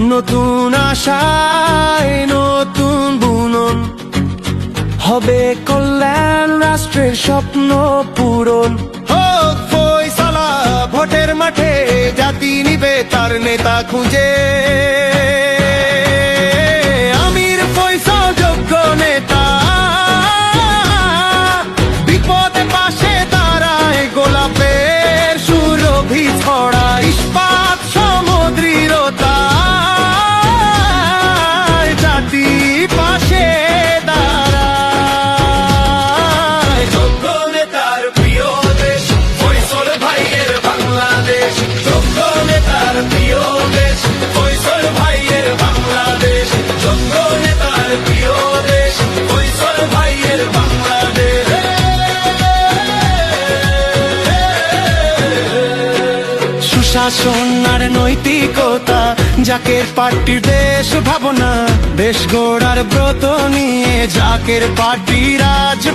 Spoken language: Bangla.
নতুন আশায়, নতুন বুনন। হবে কল্যাণ রাষ্ট্রের স্বপ্ন পূরণ। ভোটের মাঠে জাতি নিবে তার নেতা খুঁজে। বাংলাদেশ যোগ্য নেতার প্রিয় দেশ ফয়সল ভাইয়ের বাংলাদেশ। যোগ্য নেতার প্রিয় দেশ ফয়সল ভাইয়ের বাংলাদেশ। সুশাসন আর নৈতিকতা, জাকের পার্টির দেশ ভাবনা, দেশ গড়ার ব্রত নিয়ে জাকের পার্টি রাজপথে